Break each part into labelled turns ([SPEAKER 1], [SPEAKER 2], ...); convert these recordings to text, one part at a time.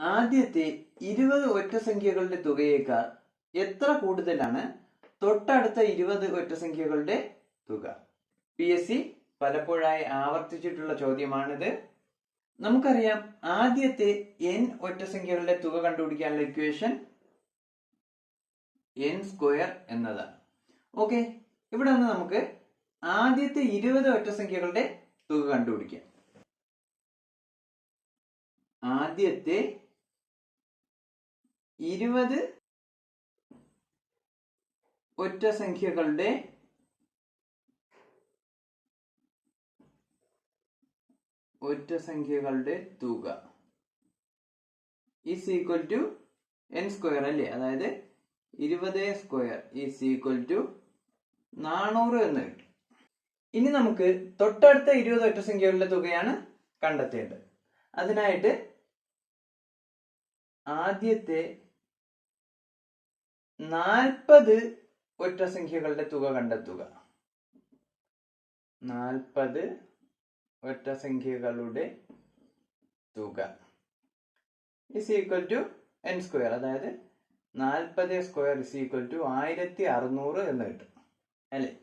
[SPEAKER 1] ആദ്യത്തെ ഇരുപത് ഒറ്റ സംഖ്യകളുടെ തുകയേക്കാൾ എത്ര കൂടുതലാണ്? തൊട്ടടുത്ത ഇരുപത് ഒറ്റ സംഖ്യകളുടെ തുക. പി എസ് സി പലപ്പോഴായി ആവർത്തിച്ചിട്ടുള്ള ചോദ്യമാണിത്. നമുക്കറിയാം ആദ്യത്തെ എൻ ഒറ്റ സംഖ്യകളുടെ തുക കണ്ടുപിടിക്കാനുള്ള ഇക്വേഷൻ എൻ സ്ക്വയർ എന്നതാണ്. ഓക്കെ ഇവിടെ നിന്ന് നമുക്ക് ആദ്യത്തെ ഇരുപത് ഒറ്റ സംഖ്യകളുടെ തുക കണ്ടുപിടിക്കാം. ആദ്യത്തെ ഇരുപത് ഒറ്റ സംഖ്യകളുടെ ഒറ്റ സംഖ്യകളുടെ തുക. Is equal to N square അല്ലേ? അതായത് ഇരുപത് സ്ക്വയർ ഈസ് ഈക്വൽ ടു നാനൂറ് എന്ന് കിട്ടും. ഇനി നമുക്ക് തൊട്ടടുത്ത ഇരുപത് ഒറ്റ സംഖ്യകളുടെ തുകയാണ് കണ്ടെത്തേണ്ടത്. അതിനായിട്ട് ആദ്യത്തെ നാൽപ്പത് ഒറ്റ സംഖ്യകളുടെ തുക കണ്ടെത്തുക. നാൽപ്പത് ഒറ്റ സംഖ്യകളുടെ തുക. Is equal to N square അതായത് നാൽപ്പത് സ്ക്വയർ ഇസ് ഈക്വൽ ടു ആയിരത്തി അറുന്നൂറ് എന്ന് കിട്ടും. അല്ലേ?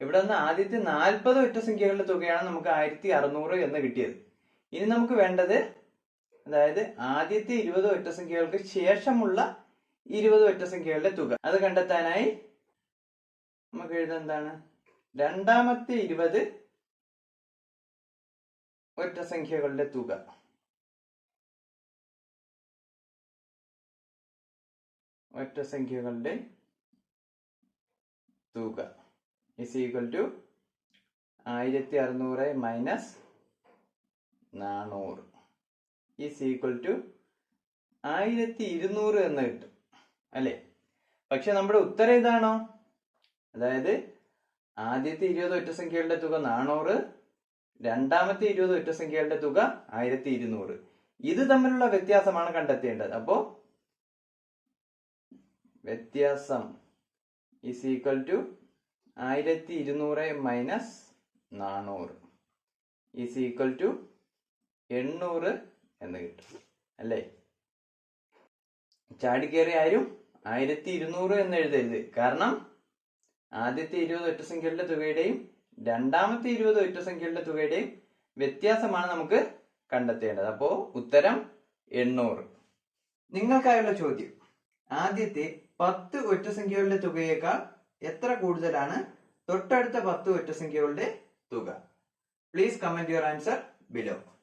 [SPEAKER 1] ഇവിടെ നിന്ന് ആദ്യത്തെ നാൽപ്പത് ഒറ്റ സംഖ്യകളുടെ തുകയാണ് നമുക്ക് ആയിരത്തി അറുന്നൂറ് എന്ന് കിട്ടിയത്. ഇനി നമുക്ക് വേണ്ടത് അതായത് ആദ്യത്തെ ഇരുപത് ഒറ്റ സംഖ്യകൾക്ക് ശേഷമുള്ള ഇരുപത് ഒറ്റസംഖ്യകളുടെ തുക. അത് കണ്ടെത്താനായി നമുക്ക് എഴുതാൻ എന്താണ്? രണ്ടാമത്തെ ഇരുപത് ഒറ്റസംഖ്യകളുടെ തുക. ഒറ്റ സംഖ്യകളുടെ തുക. ഇസ് ഈക്വൽ ടു ആയിരത്തി അറുന്നൂറ് മൈനസ് നാനൂറ്. ഈസ് ഈക്വൽ ടു ആയിരത്തി ഇരുന്നൂറ് എന്ന് കിട്ടും. അല്ലേ? പക്ഷെ നമ്മുടെ ഉത്തരം ഇതാണോ? അതായത് ആദ്യത്തെ ഇരുപത് ഒറ്റസംഖ്യകളുടെ തുക നാനൂറ് രണ്ടാമത്തെ ഇരുപത് ഒറ്റസംഖ്യകളുടെ തുക ആയിരത്തി ഇരുന്നൂറ്. ഇത് തമ്മിലുള്ള വ്യത്യാസമാണ് കണ്ടെത്തേണ്ടത്. അപ്പോ വ്യത്യാസം ഈസ് ഈക്വൽ ടു ആയിരത്തി ഇരുന്നൂറ് മൈനസ് നാനൂറ്. ഈസ് ഈക്വൽ ടു എണ്ണൂറ് എന്ന് കിട്ടും. അല്ലേ? ചാടിക്കേറി ആരും ആയിരത്തി ഇരുന്നൂറ് എന്ന് എഴുതരുത്. കാരണം ആദ്യത്തെ ഇരുപത് ഒറ്റ സംഖ്യകളുടെ തുകയുടെയും രണ്ടാമത്തെ ഇരുപത് ഒറ്റ സംഖ്യകളുടെ തുകയുടെയും വ്യത്യാസമാണ് നമുക്ക് കണ്ടെത്തേണ്ടത്. അപ്പോ ഉത്തരം എണ്ണൂറ്. നിങ്ങൾക്കായുള്ള ചോദ്യം. ആദ്യത്തെ പത്ത് ഒറ്റ സംഖ്യകളുടെ തുകയേക്കാൾ എത്ര കൂടുതലാണ് തൊട്ടടുത്ത പത്ത് ഒറ്റ സംഖ്യകളുടെ തുക? Please comment your answer below